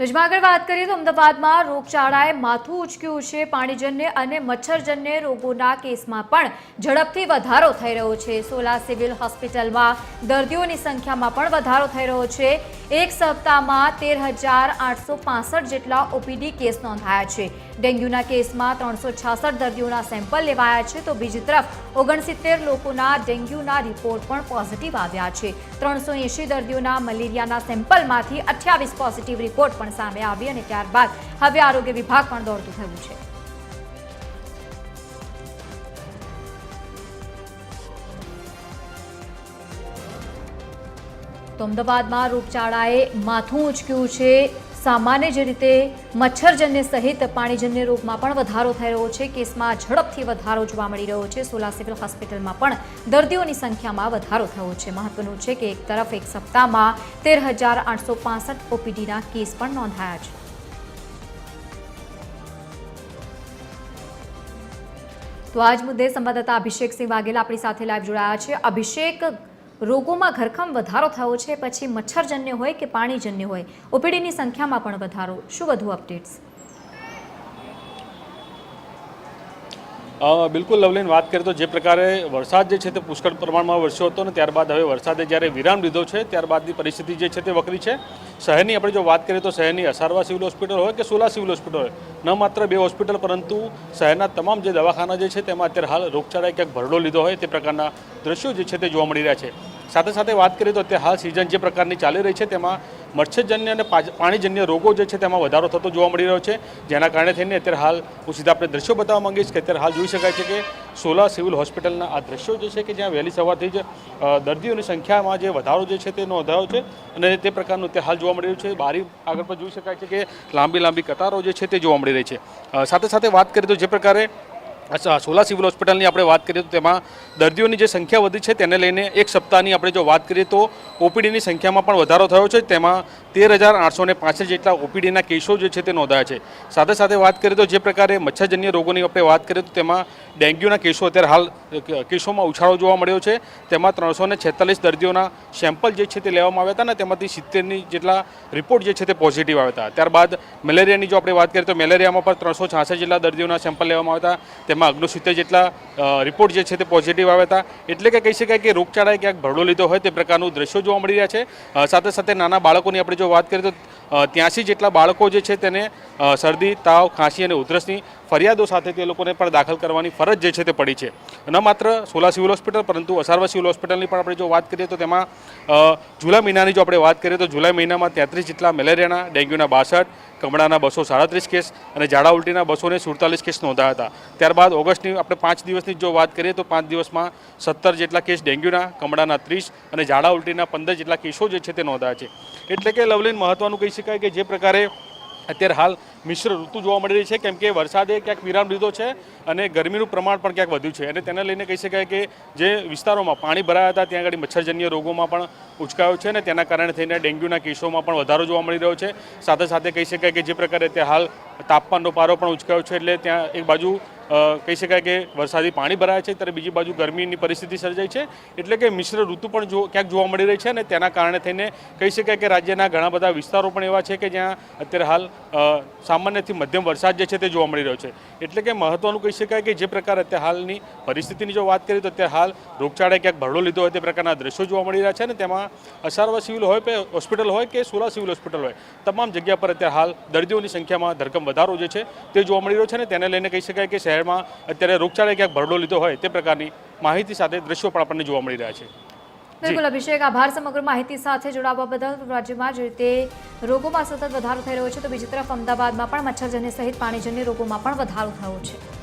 રજમાં આગળ વાત કરીએ તો અમદાવાદમાં રોગચાળાએ માથું ઉચક્યું છે. પાણીજન્ય અને મચ્છરજન્ય રોગોના કેસમાં પણ ઝડપથી વધારો થઈ રહ્યો છે. સોલા સિવિલ હોસ્પિટલમાં દર્દીઓની સંખ્યામાં પણ વધારો થઈ રહ્યો છે. એક સપ્તાહમાં તેર હજાર આઠસો પાસઠ જેટલા ઓપીડી કેસ નોંધાયા છે. ડેન્ગ્યુના કેસમાં ત્રણસો છાસઠ દર્દીઓના સેમ્પલ લેવાયા છે. તો બીજી તરફ ઓગણસિત્તેર લોકોના ડેન્ગ્યુના રિપોર્ટ પણ પોઝિટિવ આવ્યા છે. ત્રણસો દર્દીઓના મલેરિયાના સેમ્પલમાંથી અઠ્યાવીસ પોઝિટિવ રિપોર્ટ પણ સામે આવી અને ત્યારબાદ હવે આરોગ્ય વિભાગ પણ દોડતું થયું છે. તો અમદાવાદમાં રોગચાળાએ માથું ઉચક્યું છે. સામાન્ય જે રીતે મચ્છરજન્ય સહિત પાણીજન્ય રોગમાં પણ વધારો થઈ રહ્યો છે. કેસમાં ઝડપથી વધારો જોવા મળી રહ્યો છે. સોલા સિવિલ હોસ્પિટલમાં પણ દર્દીઓની સંખ્યામાં વધારો થયો છે. મહત્વનું છે કે એક તરફ એક સપ્તાહમાં તેર હજાર આઠસો પાસઠ ઓપીડીના કેસ પણ નોંધાયા છે. તો આજ મુદ્દે સંવાદદાતા અભિષેકસિંહ વાઘેલા આપણી સાથે લાઈવ જોડાયા છે. અભિષેક રોગોમાં ઘરખમ વધારો થયો છે, પછી મચ્છરજન્ય હોય કે પાણીજન્ય હોય, ઓપીડીની સંખ્યામાં પણ વધારો. શું વધુ અપડેટ્સ બિલકુલ લવલીન, વાત કરીએ તો જે પ્રકારે વરસાદ જે છે તે પુષ્કળ પ્રમાણમાં વરસ્યો હતો ને ત્યારબાદ હવે વરસાદે જ્યારે વિરામ લીધો છે, ત્યારબાદની પરિસ્થિતિ જે છે તે વકરી છે. શહેરની આપણે જો વાત કરીએ તો શહેરની અસારવા સિવિલ હોસ્પિટલ હોય કે સોલા સિવિલ હોસ્પિટલ હોય, ન માત્ર બે હોસ્પિટલ પરંતુ શહેરના તમામ જે દવાખાના જે છે તેમાં અત્યારે હાલ રોગચાળાએ ક્યાંક ભરડો લીધો હોય તે પ્રકારના દ્રશ્યો જે છે તે જોવા મળી રહ્યા છે. સાથે સાથે વાત કરીએ તો અત્યારે હાલ સિઝન જે પ્રકારની ચાલી રહી છે તેમાં મચ્છરજન્ય અને પાણીજન્ય રોગો જે છે તેમાં વધારો થતો જોવા મળી રહ્યો છે. જેના કારણે થઈને અત્યારે હાલ હું સીધા આપણે દ્રશ્યો બતાવવા માંગીશ કે અત્યારે હાલ જોઈ શકાય છે કે સોલા સિવિલ હોસ્પિટલના આ દ્રશ્યો જે છે કે જ્યાં વહેલી સવારથી જ દર્દીઓની સંખ્યામાં જે વધારો જે છે તે નોંધાયો છે અને તે પ્રકારનું તે હાલ જોવા મળી રહ્યું છે. બારી આગળ પર જોઈ શકાય છે કે લાંબી લાંબી કતારો જે છે તે જોવા મળી રહી છે. સાથે સાથે વાત કરીએ તો જે પ્રકારે અચ્છા સોલા સિવિલ હોસ્પિટલની આપણે વાત કરીએ તો તેમાં દર્દીઓની જે સંખ્યા વધી છે તેને લઈને એક સપ્તાહની આપણે જો વાત કરીએ તો ઓપીડીની સંખ્યામાં પણ વધારો થયો છે. તેમાં તેર હજાર આઠસો ને પાંસઠ જેટલા ઓપીડીના કેસો જે છે તે નોંધાયા છે. સાથે સાથે વાત કરીએ તો જે પ્રકારે મચ્છરજન્ય રોગોની આપણે વાત કરીએ તો તેમાં ડેન્ગ્યુના કેસો અત્યારે હાલ કેસોમાં ઉછાળો જોવા મળ્યો છે. તેમાં ત્રણસો ને છેતાલીસ દર્દીઓના સેમ્પલ જે છે તે લેવામાં આવ્યા હતા ને તેમાંથી સિત્તેરની જેટલા રિપોર્ટ જે છે તે પોઝિટિવ આવ્યા હતા. ત્યારબાદ મેલેરિયાની જો આપણે વાત કરીએ તો મેલેરિયામાં પણ ત્રણસો છાસઠ જેટલા દર્દીઓના સેમ્પલ લેવામાં આવ્યા હતા. તેમાં અગ્નોસિત્તેર જેટલા રિપોર્ટ જે છે તે પોઝિટિવ આવ્યા હતા. એટલે કે કહી શકાય કે રોગચાળાએ ક્યાંક ભરડો લીધો હોય તે પ્રકારનું દ્રશ્યો જોવા મળી રહ્યા છે. સાથે સાથે નાના બાળકોની આપણે જો વાત કરીએ તો ત્યાંસી જેટલા બાળકો જે છે તેને શરદી, તાવ, ખાંસી અને ઉધરસની ફરિયાદો સાથે તે લોકોને પણ દાખલ કરવાની ફરજ જે છે તે પડી છે. ન માત્ર સોલા સિવિલ હોસ્પિટલ, પરંતુ અસારવા સિવિલ હોસ્પિટલની પણ આપણે જો વાત કરીએ તો તેમાં જુલા મહિનાની જો આપણે વાત કરીએ તો જુલાઈ મહિનામાં તેત્રીસ જેટલા મેલેરિયાના, ડેન્ગ્યુના બાસઠ, કમળાના બસો સાડત્રીસ કેસ અને ઝાડા ઉલટીના બસો ને સુડતાલીસ કેસ નોંધાયા હતા. ત્યારબાદ ઓગસ્ટની આપણે પાંચ દિવસની જો વાત કરીએ તો પાંચ દિવસમાં સત્તર જેટલા કેસ ડેન્ગ્યુના, કમળાના ત્રીસ અને ઝાડા ઉલટીના પંદર જેટલા કેસો જે છે તે નોંધાયા છે. એટલે કે લવલીન મહત્વનું કહી શકાય કે જે પ્રકારે અત્યારે હાલ મિશ્ર ઋતુ જોવા મળી રહી છે. કેમ કે વરસાદે ક્યાંક વિરામ લીધો છે અને ગરમીનું પ્રમાણ પણ ક્યાંક વધ્યું છે. અને તેને લઈને કહી શકાય કે જે વિસ્તારોમાં પાણી ભરાયા હતા, ત્યાં આગળ મચ્છરજન્ય રોગોમાં પણ ઉચકાયો છે અને તેના કારણે થઈને ડેન્ગ્યુના કેસોમાં પણ વધારો જોવા મળી રહ્યો છે. સાથે સાથે કહી શકાય કે જે પ્રકારે ત્યાં હાલ તાપમાનનો પારો પણ ઉચકાયો છે, એટલે ત્યાં એક બાજુ કહી શકાય કે વરસાદી પાણી ભરાય છે, ત્યારે બીજી બાજુ ગરમીની પરિસ્થિતિ સર્જાઈ છે. એટલે કે મિશ્ર ઋતુ પણ જો ક્યાંક જોવા મળી રહી છે અને તેના કારણે થઈને કહી શકાય કે રાજ્યના ઘણા બધા વિસ્તારો પણ એવા છે કે જ્યાં અત્યારે હાલ સામાન્યથી મધ્યમ વરસાદ જે છે તે જોવા મળી રહ્યો છે. એટલે કે મહત્ત્વનું કહી શકાય કે જે પ્રકાર અત્યારે હાલની પરિસ્થિતિની જો વાત કરીએ તો અત્યારે હાલ રોગચાળાએ ક્યાંક ભરડો લીધો હોય તે પ્રકારના દ્રશ્યો જોવા મળી રહ્યા છે અને તેમાં અસારવા સિવિલ હોય કે હોસ્પિટલ હોય કે સોલા સિવિલ હોસ્પિટલ હોય, તમામ જગ્યા પર અત્યારે હાલ દર્દીઓની સંખ્યામાં ધરકમ વધારો જે છે તે જોવા મળી રહ્યો છે અને તેને લઈને કહી શકાય કે શહેરમાં અત્યારે રોગચાળે ક્યાંક ભરડો લીધો હોય તે પ્રકારની માહિતી સાથે દ્રશ્યો પણ આપણને જોવા મળી રહ્યા છે. બિલકુલ અભિષેક આભાર સમગ્ર માહિતી સાથે જોડાવા બદલ રાજ્યમાં જે રીતે રોગોમાં સતત વધારો થઈ રહ્યો છે તો બીજી તરફ અમદાવાદમાં પણ મચ્છરજન્ય સહિત પાણીજન્ય રોગોમાં પણ વધારો થયો છે.